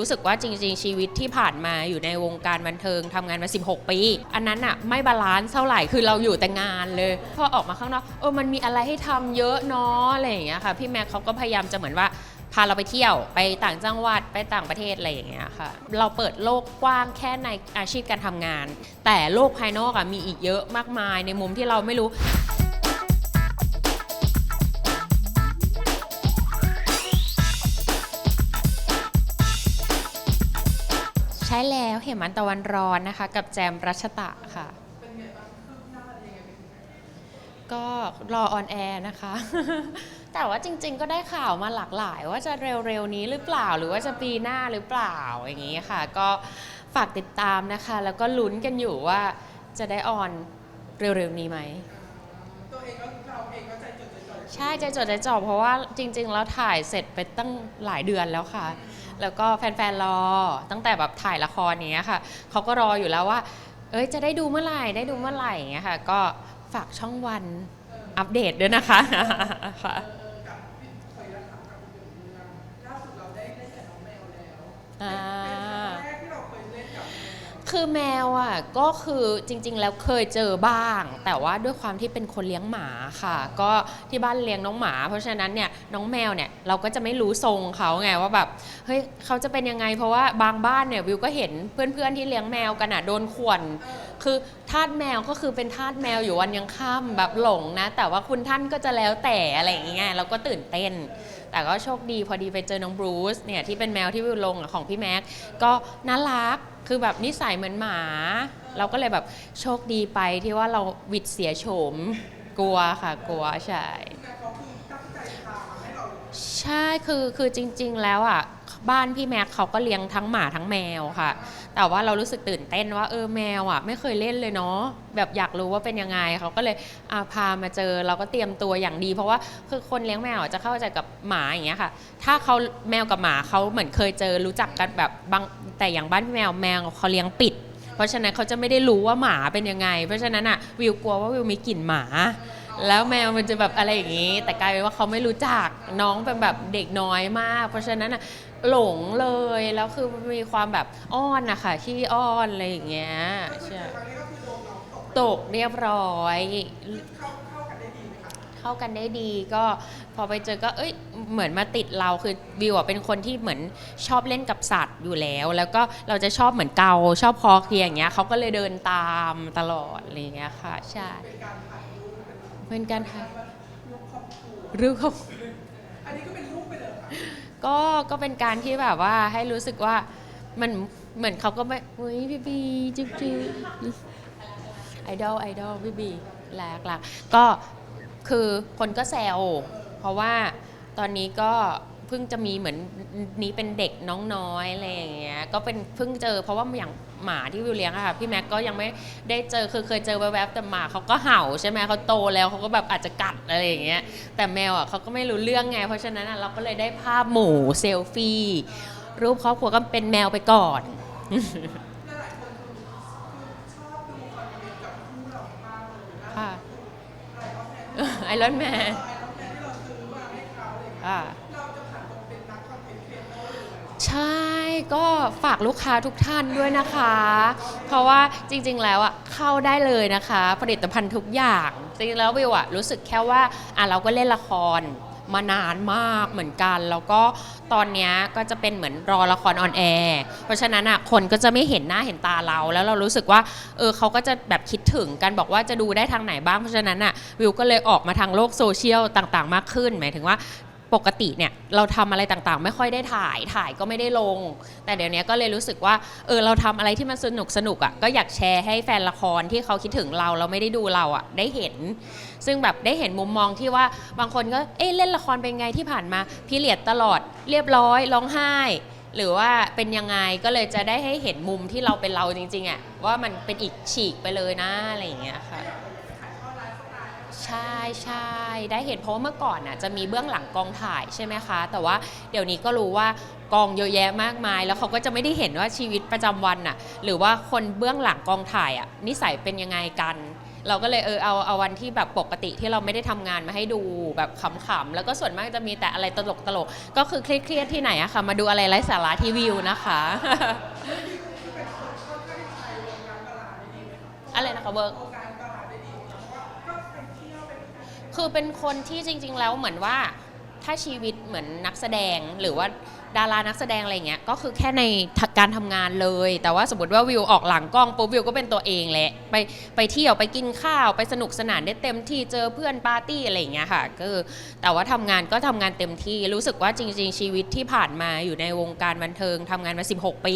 รู้สึกว่าจริง ๆ ชีวิตที่ผ่านมาอยู่ในวงการบันเทิงทำงานมา 16 ปี อันนั้นอะไม่บาลานซ์เท่าไหร่คือเราอยู่แต่งานเลย พอออกมาข้างนอกเออมันมีอะไรให้ทำเยอะเนาะอะไรอย่างเงี้ยค่ะพี่แม็กเขาก็พยายามจะเหมือนว่าพาเราไปเที่ยวไปต่างจังหวัดไปต่างประเทศอะไรอย่างเงี้ยค่ะ เราเปิดโลกกว้างแค่ในอาชีพการทำงาน แต่โลกภายนอกอะมีอีกเยอะมากมายในมุมที่เราไม่รู้ ช้แล้วเหมันตะวันร้อนนะคะ กับแจมรัชตะค่ะ ก็รอออนแอร์นะคะ แต่ว่าจริง ๆ ก็ได้ข่าวมาหลากหลาย ว่าจะเร็วๆนี้หรือเปล่าหรือว่าจะปีหน้าหรือเปล่าอย่างนี้ค่ะ ก็ฝากติดตามนะคะ แล้วก็ลุ้นกันอยู่ว่าจะได้ออนเร็วๆนี้ไหม ตัวเองก็เราเองก็ใจจดใจจ่อใช่ใจจดใจจ่อเพราะว่าจริง ๆ แล้วถ่ายเสร็จไปตั้งหลายเดือนแล้วค่ะ แล้วก็แฟนๆรอ ตั้งแต่แบบถ่ายละครอย่างเงี้ยค่ะเขาก็รออยู่แล้วว่า เอ้ยจะได้ดูเมื่อไหร่ได้ดูเมื่อไหร่อย่างเงี้ยค่ะ ก็ฝากช่องวันอัปเดตด้วยนะคะค่ะอ่า คือแมวอะก็คือจริง ๆ แล้วเคยเจอบ้าง แต่ว่าด้วยความที่เป็นคนเลี้ยงหมาค่ะ ก็ที่บ้านเลี้ยงน้องหมา เพราะฉะนั้นเนี่ยน้องแมวเนี่ยเราก็จะไม่รู้ทรงเขาไงว่าแบบเฮ้ยเขาจะเป็นยังไง เพราะว่าบางบ้านเนี่ยวิวก็เห็นเพื่อนๆที่เลี้ยงแมวกันอะโดนข่วนคือทาสแมวก็คือเป็นทาสแมวอยู่วันยังค่ำแบบหลงนะ แต่ว่าคุณท่านก็จะแล้วแต่อะไรอย่างเงี้ยเราก็ตื่นเต้น แต่ก็โชคดีพอดีไปเจอน้องบรูซเนี่ยที่เป็นแมวที่วิวลงอะของพี่แม็กก็น่ารัก คือแบบนิสัยเหมือนหมา เราก็เลยแบบโชคดีไปที่ว่าเราวิดเสียโฉมกลัวค่ะกลัวใช่แต่เขาคือจราใช่คือคือจริง ๆ แล้วอะ บ้านพี่แม็กเขาก็เลี้ยงทั้งหมาทั้งแมวค่ะ แต่ว่าเรารู้สึกตื่นเต้นว่าเออแมวอะไม่เคยเล่นเลยเนาะแบบอยากรู้ว่าเป็นยังไงเขาก็เลยอาพามาเจอเราก็เตรียมตัวอย่างดี เพราะว่าคือคนเลี้ยงแมวจะเข้าใจกับหมาอย่างเงี้ยค่ะ ถ้าเขาแมวกับหมาเขาเหมือนเคยเจอรู้จักกันแบบบางแต่อย่างบ้านพี่แมวแมวเขาเลี้ยงปิด เพราะฉะนั้นเขาจะไม่ได้รู้ว่าหมาเป็นยังไง เพราะฉะนั้นอะวิวกลัวว่าวิวมีกลิ่นหมาแล้วแมวมันจะแบบอะไรอย่างนี้ แต่กลายเป็นว่าเขาไม่รู้จักน้องเป็นแบบเด็กน้อยมาก เพราะฉะนั้นอะ หลงเลยแล้วคือมีความแบบอ้อนนะคะที่อ้อนอะไรอย่างเงี้ยใช่ครั้งนี้ก็คือโดนน้องตกตกเรียบร้อยเข้าเข้ากันได้ดีไหมคะเข้ากันได้ดีก็พอไปเจอก็เอ้ยเหมือนมาติดเราคือวิวอะเป็นคนที่เหมือนชอบเล่นกับสัตว์อยู่แล้ว แล้วก็เราจะชอบเหมือนเกาชอบคอเคลียร์อย่างเงี้ยเขาก็เลยเดินตามตลอดอะไรอย่างเงี้ยค่ะใช่เป็นการถ่ายรูปเป็นเป็นการถ่ายรูปครอบครัวรูปเขาอันนี้ก็เป็น ก็ก็เป็นการที่แบบว่าให้รู้สึกว่ามันเหมือนเขาก็ไม่เฮ้ยพี่บีจิ๊บจิ๊บไอดอลไอดอลพี่บีหลักหลักก็คือคนก็แซวเพราะว่าตอนนี้ก็ เพิ่งจะมีเหมือนนี้เป็นเด็กน้องน้อยอะไรอย่างเงี้ยก็เป็นเพิ่งเจอ เพราะว่าอย่างหมาที่วิวเลี้ยงอะค่ะพี่แม็กก็ยังไม่ได้เจอคือเคยเจอแวบๆแต่หมาเขาก็เห่าใช่ไหมเขาโตแล้วเขาก็แบบอาจจะกัดอะไรอย่างเงี้ยแต่แมวอะเขาก็ไม่รู้เรื่องไง เพราะฉะนั้นอะเราก็เลยได้ภาพหมูเซลฟี่รูปครอบครัวก็เป็นแมวไปก่อนหลายๆคนคือคือชอบดูคอนเทนต์กับคู่เรามากเลยนะค่ะไอรอนแมนไอรอนแมนไอรอนแมนที่เรา ใช่ก็ฝากลูกค้าทุกท่านด้วยนะคะ เพราะว่าจริงๆแล้วอะเข้าได้เลยนะคะ ผลิตภัณฑ์ทุกอย่างจริงๆแล้ววิวอะรู้สึกแค่ว่าอะเราก็เล่นละครมานานมากเหมือนกัน แล้วก็ตอนเนี้ยก็จะเป็นเหมือนรอละครออนแอร์เพราะฉะนั้นอะคนก็จะไม่เห็นหน้าเห็นตาเรา แล้วเรารู้สึกว่าเออเขาก็จะแบบคิดถึงกันบอกว่าจะดูได้ทางไหนบ้างเพราะฉะนั้นอะวิวก็เลยออกมาทางโลกโซเชียลต่างๆ มากขึ้น หมายถึงว่า ปกติเนี่ยเราทำอะไรต่างๆ ไม่ค่อยได้ถ่ายถ่ายก็ไม่ได้ลง แต่เดี๋ยวนี้ก็เลยรู้สึกว่าเออเราทำอะไรที่มันสนุกสนุกอะก็อยากแชร์ให้แฟนละครที่เขาคิดถึงเราเราไม่ได้ดูเราอะได้เห็น ซึ่งแบบได้เห็นมุมมองที่ว่าบางคนก็เอ๊ะเล่นละครเป็นไงที่ผ่านมาพี่เลียดตลอดเรียบร้อยร้องไห้ หรือว่าเป็นยังไงก็เลยจะได้ให้เห็นมุมที่เราเป็นเราจริงๆอะว่ามันเป็นอีกฉีกไปเลยนะอะไรอย่างเงี้ยค่ะ ใช่ใช่ได้เห็นเพราะว่าเมื่อก่อนน่ะจะมีเบื้องหลังกองถ่ายใช่ไหมคะ แต่ว่าเดี๋ยวนี้ก็รู้ว่ากองเยอะแยะมากมาย แล้วเขาก็จะไม่ได้เห็นว่าชีวิตประจำวันน่ะ หรือว่าคนเบื้องหลังกองถ่ายอะนิสัยเป็นยังไงกัน เราก็เลยเออเอาเอาวันที่แบบปกติที่เราไม่ได้ทำงานมาให้ดูแบบขำๆแล้วก็ส่วนมากจะมีแต่อะไรตลกตลกๆก็คือเครียดๆที่ไหนอะค่ะมาดูอะไรไร้สาระที่วิวนะคะ อะไรนะคะเวิร์ก คือเป็นคนที่จริง ๆ แล้วเหมือนว่าถ้าชีวิตเหมือนนักแสดงหรือว่าดารานักแสดงอะไรเงี้ยก็คือแค่ในการทำงานเลย แต่ว่าสมมติว่าวิวออกหลังกล้องปุ๊บวิวก็เป็นตัวเองแหละไปไปเที่ยวไปกินข้าวไปสนุกสนานได้เต็มที่เจอเพื่อนปาร์ตี้อะไรเงี้ยค่ะก็คือแต่ว่าทำงานก็ทำงานเต็มที่รู้สึกว่าจริง ๆ ชีวิตที่ผ่านมาอยู่ในวงการบันเทิงทำงานมา 16 ปี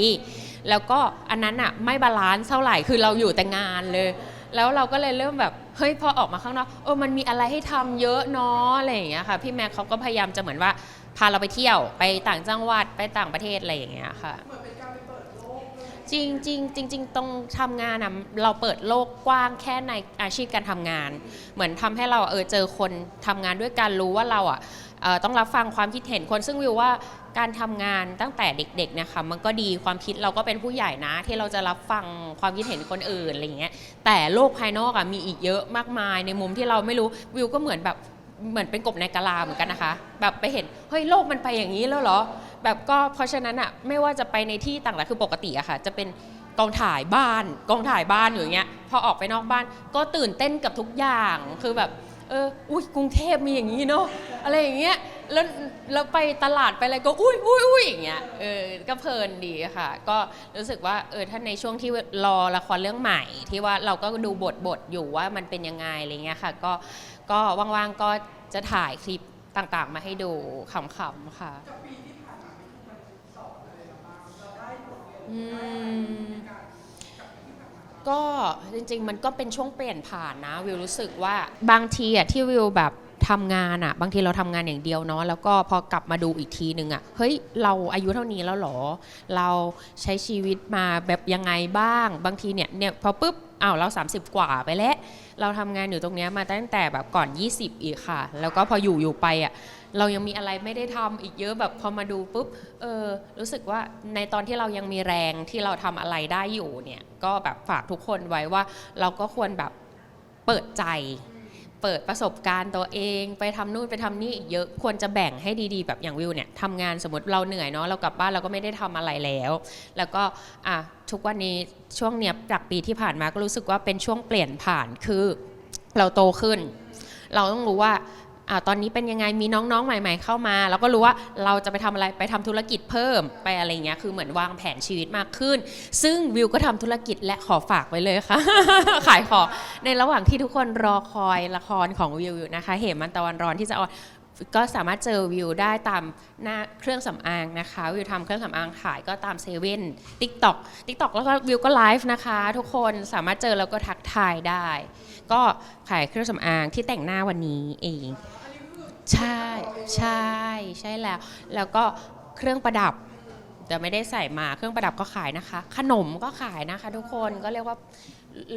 แล้วก็อันนั้นอะไม่บาลานซ์เท่าไหร่คือเราอยู่แต่งานเลย แล้วเราก็เลยเริ่มแบบเฮ้ยพอออกมาข้างนอกเออมันมีอะไรให้ทำเยอะเนาะอะไรอย่างเงี้ยค่ะพี่แม็กเขาก็พยายามจะเหมือนว่าพาเราไปเที่ยวไปต่างจังหวัดไปต่างประเทศอะไรอย่างเงี้ยค่ะจริงจริงจริงๆตรงทำงานอะเราเปิดโลกกว้างแค่ในอาชีพการทำงาน เหมือนทำให้เราเออเจอคนทำงานด้วยกันรู้ว่าเราอะเอ่อต้องรับฟังความคิดเห็นคนซึ่งวิวว่า การทำงานตั้งแต่เด็กๆนะคะมันก็ดีความคิดเราก็เป็นผู้ใหญ่นะ ที่เราจะรับฟังความคิดเห็นคนอื่นอะไรเงี้ยแต่โลกภายนอกอะมีอีกเยอะมากมายในมุมที่เราไม่รู้วิวก็เหมือนแบบเหมือนเป็นกบในกะลาเหมือนกันนะคะ แบบไปเห็นเฮ้ยโลกมันไปอย่างนี้แล้วเหรอ แบบก็เพราะฉะนั้นอะไม่ว่าจะไปในที่ต่างๆคือปกติอะค่ะ จะเป็นกองถ่ายบ้านกองถ่ายบ้านอยู่อย่างเงี้ยพอออกไปนอกบ้านก็ตื่นเต้นกับทุกอย่างคือแบบเอออุ้ยกรุงเทพมีอย่างนี้เนาะอะไรอย่างเงี้ย แล้วแล้วไปตลาดไปอะไรก็อุ้ยอุ้ยอุ้ยอย่างเงี้ยเออก็เพลินดีค่ะ ก็รู้สึกว่าเออถ้าในช่วงที่รอละครเรื่องใหม่ ที่ว่าเราก็ดูบทบทอยู่ว่ามันเป็นยังไงอะไรเงี้ยค่ะ ก็ก็ว่างๆก็จะถ่ายคลิปต่างๆ มาให้ดูขำๆค่ะอืมก็จริงๆ มันก็เป็นช่วงเปลี่ยนผ่านนะ วิวรู้สึกว่าบางทีอะที่วิวแบบ ทำงานอะบางทีเราทำงานอย่างเดียวเนาะแล้วก็พอกลับมาดูอีกทีนึงอะเฮ้ยเราอายุเท่านี้แล้วหรอ เราใช้ชีวิตมาแบบยังไงบ้าง บางทีเนี่ยเนี่ยพอปุ๊บอ้าวเรา 30 กว่าไปแล้ว เราทำงานอยู่ตรงเนี้ยมาตั้งแต่แบบก่อน 20 อีกค่ะ แล้วก็พออยู่อยู่ไปอะเรายังมีอะไรไม่ได้ทำอีกเยอะแบบพอมาดูปุ๊บเออรู้สึกว่าในตอนที่เรายังมีแรงที่เราทำอะไรได้อยู่เนี่ยก็แบบฝากทุกคนไว้ว่าเราก็ควรแบบเปิดใจ เปิดประสบการณ์ตัวเอง ไปทำนู่นไปทำนี่เยอะควรจะแบ่งให้ดีๆ แบบอย่างวิวเนี่ยทำงานสมมติเราเหนื่อยเนาะเรากลับบ้านเราก็ไม่ได้ทำอะไรแล้ว แล้วก็อะทุกวันนี้ช่วงเนี้ยจากปีที่ผ่านมาก็รู้สึกว่าเป็นช่วงเปลี่ยนผ่านคือเราโตขึ้น เราต้องรู้ว่า อ่าตอนนี้เป็นยังไงมีน้องๆ ใหม่ ๆ เข้ามาเราก็รู้ว่าเราจะไปทำอะไรไปทำธุรกิจเพิ่มไปอะไรเงี้ยคือเหมือนวางแผนชีวิตมากขึ้น ซึ่งวิวก็ทำธุรกิจและขอฝากไว้เลยค่ะ ขายของในระหว่างที่ทุกคนรอคอยละครของวิวอยู่นะคะ เหมันตะวันร้อนที่จะออน ก็สามารถเจอวิวได้ตามหน้าเครื่องสำอางนะคะ วิวทำเครื่องสำอางขายก็ตามเซเว่นทิกตอกทิกตอกแล้วก็วิวก็ไลฟ์นะคะ ทุกคนสามารถเจอแล้วก็ทักทายได้ ก็ขายเครื่องสำอางที่แต่งหน้าวันนี้เอง ใช่ใช่ใช่แล้ว แล้วก็เครื่องประดับแต่ไม่ได้ใส่มาเครื่องประดับก็ขายนะคะ ขนมก็ขายนะคะ ทุกคนก็เรียกว่า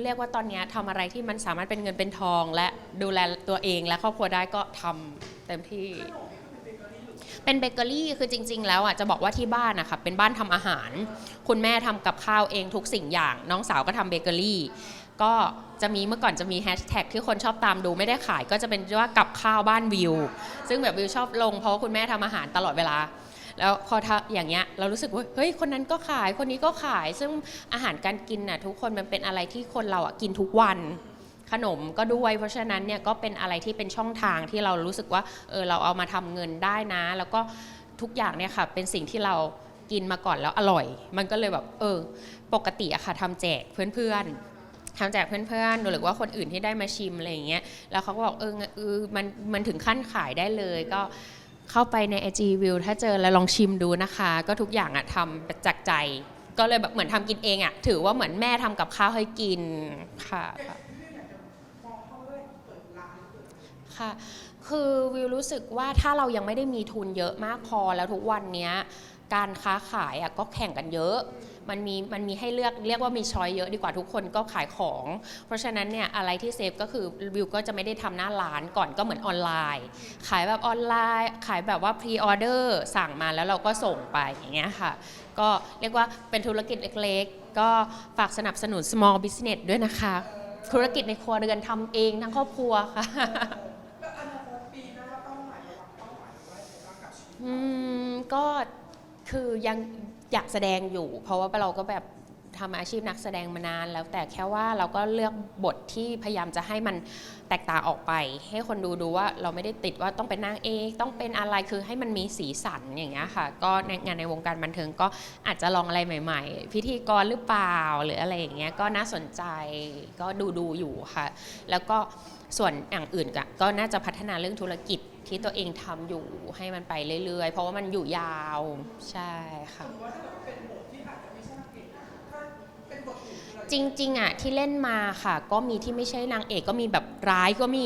เรียกว่าตอนนี้ทำอะไรที่มันสามารถเป็นเงินเป็นทอง และดูแลตัวเองและครอบครัวได้ก็ทำเต็มที่ เป็นเบเกอรี่คือจริง ๆ แล้วอะจะบอกว่าที่บ้านนะคะเป็นบ้านทำอาหาร คุณแม่ทำกับข้าวเองทุกสิ่งอย่าง น้องสาวก็ทำเบเกอรี่ก็จะมีเมื่อก่อนจะมีแฮชแท็กที่คนชอบตามดูไม่ได้ขาย ก็จะเป็นว่ากับข้าวบ้านวิว ซึ่งแบบวิวชอบลงเพราะว่าคุณแม่ทำอาหารตลอดเวลา แล้วพอทอย่างเงี้ยเรารู้สึกว่าเฮ้ยคนนั้นก็ขายคนนี้ก็ขาย ซึ่งอาหารการกินน่ะทุกคนมันเป็นอะไรที่คนเราอะกินทุกวัน ขนมก็ด้วยเพราะฉะนั้นเนี่ยก็เป็นอะไรที่เป็นช่องทางที่เรารู้สึกว่าเออเราเอามาทำเงินได้นะ แล้วก็ทุกอย่างเนี่ยค่ะเป็นสิ่งที่เรากินมาก่อนแล้วอร่อย มันก็เลยแบบเออปกติอะค่ะทำแจกเพื่อนๆทำแจกเพื่อนๆหรือว่าคนอื่นที่ได้มาชิมอะไรอย่างเงี้ย แล้วเขาก็บอกเออเออมันมันถึงขั้นขายได้เลยก็เข้าไปใน IG View ถ้าเจอแล้วลองชิมดูนะคะ ก็ทุกอย่างอะทำจากใจ ก็เลยแบบเหมือนทำกินเองอะถือว่าเหมือนแม่ทำกับข้าวให้กินค่ะ ค่ะ คือวิวรู้สึกว่าถ้าเรายังไม่ได้มีทุนเยอะมากพอแล้วทุกวันเนี้ยการค้าขายอะก็แข่งกันเยอะ มันมีมันมีให้เลือกเรียกว่ามีช้อยเยอะดีกว่าทุกคนก็ขายของ เพราะฉะนั้นเนี่ยอะไรที่เซฟก็คือวิวก็จะไม่ได้ทำหน้าร้านก่อนก็เหมือนออนไลน์ ขายแบบออนไลน์ ขายแบบว่าพรีออเดอร์สั่งมาแล้วเราก็ส่งไปอย่างเงี้ยค่ะ ก็เรียกว่าเป็นธุรกิจเล็กๆ ก็ฝากสนับสนุน small business ด้วยนะคะ ธุรกิจในครัวเรือนทำเองทั้งครอบครัวค่ะ คือยังอยากแสดงอยู่ เพราะว่าเราก็แบบ ทำอาชีพนักแสดงมานาน แล้วแต่แค่ว่าเราก็เลือกบทที่พยายามจะให้มันแตกต่างออกไป ให้คนดูดูว่าเราไม่ได้ติดว่าต้องเป็นนางเอกต้องเป็นอะไรคือให้มันมีสีสันอย่างเงี้ยค่ะ ก็ในงานในวงการบันเทิงก็อาจจะลองอะไรใหม่ ๆ พิธีกรหรือเปล่าหรืออะไรอย่างเงี้ยก็น่าสนใจก็ดูดูอยู่ค่ะ แล้วก็ส่วนอย่างอื่นก็ก็น่าจะพัฒนาเรื่องธุรกิจที่ตัวเองทำอยู่ให้มันไปเรื่อยๆ เพราะว่ามันอยู่ยาวใช่ค่ะ จริง ๆอะที่เล่นมาค่ะ ก็มีที่ไม่ใช่นางเอกก็มีแบบร้ายก็มี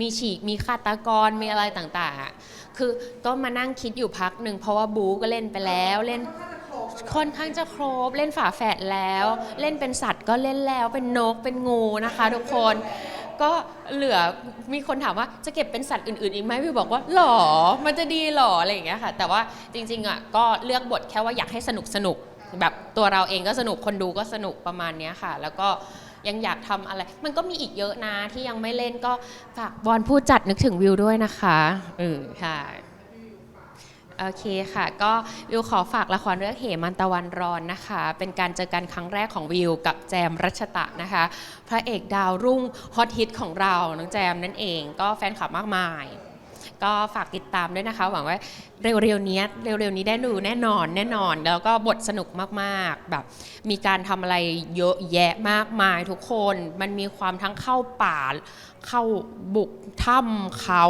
มีฉีกมีฆาตกรมีอะไรต่างๆอะคือก็มานั่งคิดอยู่พักหนึ่งเพราะว่าบูก็เล่นไปแล้วเล่นค่อนข้างจะครบแล้วค่อนข้างจะครบเล่นฝาแฝดแล้ว เล่นเป็นสัตว์ก็เล่นแล้วเป็นนกเป็นงูนะคะ ทุกคนก็เหลือมีคนถามว่าจะเก็บเป็นสัตว์อื่นๆอีกไหมวิวบอกว่าหรอมันจะดีหรออะไรอย่างเงี้ยค่ะ แต่ว่าจริงๆอะก็เลือกบทแค่ว่าอยากให้สนุกสนุก แบบตัวเราเองก็สนุกคนดูก็สนุกประมาณนี้ค่ะ แล้วก็ยังอยากทำอะไร มันก็มีอีกเยอะนะที่ยังไม่เล่นก็ฝากบอลผู้จัดนึกถึงวิวด้วยนะคะเออค่ะโอเคค่ะ ก็วิวขอฝากละครเรื่องเหมันตะวันร้อนนะคะ เป็นการเจอกันครั้งแรกของวิวกับแจมรัชตะนะคะ พระเอกดาวรุ่งฮอตฮิตของเราน้องแจมนั่นเองก็แฟนคลับมากมาย ก็ฝากติดตามด้วยนะคะ หวังว่าเร็วๆนี้เร็วๆนี้ได้ดูแน่นอนแน่นอน แล้วก็บทสนุกมากๆแบบมีการทำอะไรเยอะแยะมากมายทุกคน มันมีความทั้งเข้าป่า เข้าบุกถ้ำเขา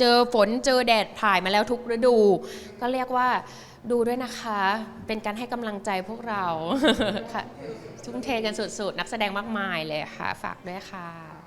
เจอฝนเจอแดดผ่ายมาแล้วทุกฤดู ก็เรียกว่าดูด้วยนะคะ เป็นการให้กำลังใจพวกเราค่ะทุ่มเทกันสุดๆ นักแสดงมากมายเลยค่ะ ฝากด้วยค่ะ